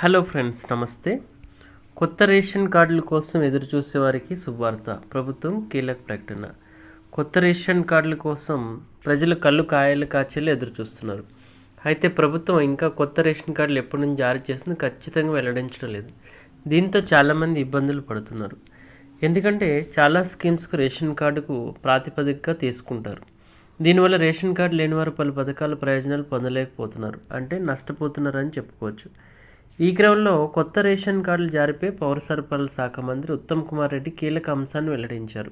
Hello friends నమస్తే. కొత్త ration కార్డుల కోసం ఎదురు చూసే వారికి శుభవార్త. ప్రభుత్వం కీలక ప్రకటన. కొత్త రేషన్ కార్డుల కోసం ప్రజలు కళ్ళు కాయలు కాచేలు ఎదురు చూస్తున్నారు అయితే ప్రభుత్వం ఇంకా కొత్త రేషన్ కార్డులు ఎప్పటి నుంచి జారీ చేసిందో ఖచ్చితంగా వెల్లడించడం లేదు. దీంతో చాలామంది ఇబ్బందులు పడుతున్నారు. ఎందుకంటే చాలా స్కీమ్స్కు రేషన్ కార్డుకు ప్రాతిపదికగా తీసుకుంటారు. దీనివల్ల రేషన్ కార్డు లేని వారు పలు పథకాల ప్రయోజనాలు పొందలేకపోతున్నారు. అంటే నష్టపోతున్నారని చెప్పుకోవచ్చు. ఈ క్రమంలో కొత్త రేషన్ కార్డులు జారిపై పౌర సరఫరాల శాఖ మంత్రి ఉత్తమ్ కుమార్ రెడ్డి కీలక అంశాన్ని వెల్లడించారు.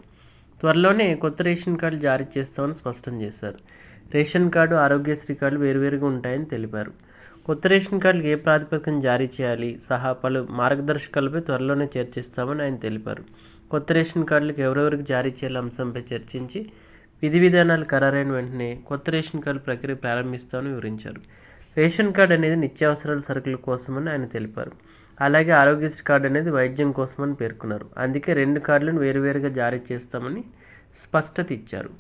త్వరలోనే కొత్త రేషన్ కార్డులు జారీ చేస్తామని స్పష్టం చేశారు. రేషన్ కార్డు ఆరోగ్యశ్రీ కార్డులు వేరువేరుగా ఉంటాయని తెలిపారు. కొత్త రేషన్ కార్డులకు ఏ ప్రాతిపదికన జారీ చేయాలి? సహా పలు మార్గదర్శకాలపై త్వరలోనే చర్చిస్తామని ఆయన తెలిపారు. కొత్త రేషన్ కార్డులకు ఎవరెవరికి జారీ చేయాలి అంశంపై చర్చించి విధి విధానాలు ఖరారైన వెంటనే కొత్త రేషన్ కార్డు ప్రక్రియ ప్రారంభిస్తామని వివరించారు. రేషన్ కార్డు అనేది నిత్యావసరాల సరుకుల కోసమని ఆయన తెలిపారు. అలాగే ఆరోగ్యశ్రీ కార్డు అనేది వైద్యం కోసమని పేర్కొన్నారు. అందుకే రెండు కార్డులను వేరువేరుగా జారీ చేస్తామని స్పష్టత ఇచ్చారు.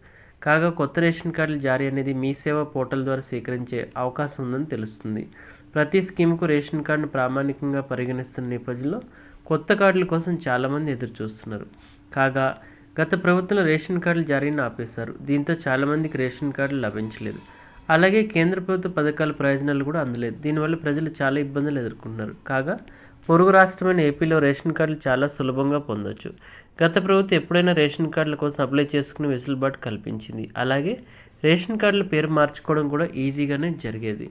కాగా కొత్త రేషన్ కార్డుల జారీ అనేది మీ సేవ పోర్టల్ ద్వారా స్వీకరించే అవకాశం ఉందని తెలుస్తుంది. ప్రతి స్కీమ్కు రేషన్ కార్డును ప్రామాణికంగా పరిగణిస్తున్న నేపథ్యంలో కొత్త కార్డుల కోసం చాలామంది ఎదురు చూస్తున్నారు కాగా గత ప్రభుత్వంలో రేషన్ కార్డులు జారీని ఆపేశారు. దీంతో చాలామందికి రేషన్ కార్డులు లభించలేదు. అలాగే కేంద్ర ప్రభుత్వ పథకాల ప్రయోజనాలు కూడా అందలేదు. దీనివల్ల ప్రజలు చాలా ఇబ్బందులు ఎదుర్కొంటున్నారు. కాగా పొరుగు రాష్ట్రమైన ఏపీలో రేషన్ కార్డులు చాలా సులభంగా పొందొచ్చు. గత ప్రభుత్వం ఎప్పుడైనా రేషన్ కార్డుల కోసం అప్లై చేసుకునే వెసులుబాటు కల్పించింది. అలాగే రేషన్ కార్డుల పేరు మార్చుకోవడం కూడా ఈజీగానే జరిగేది.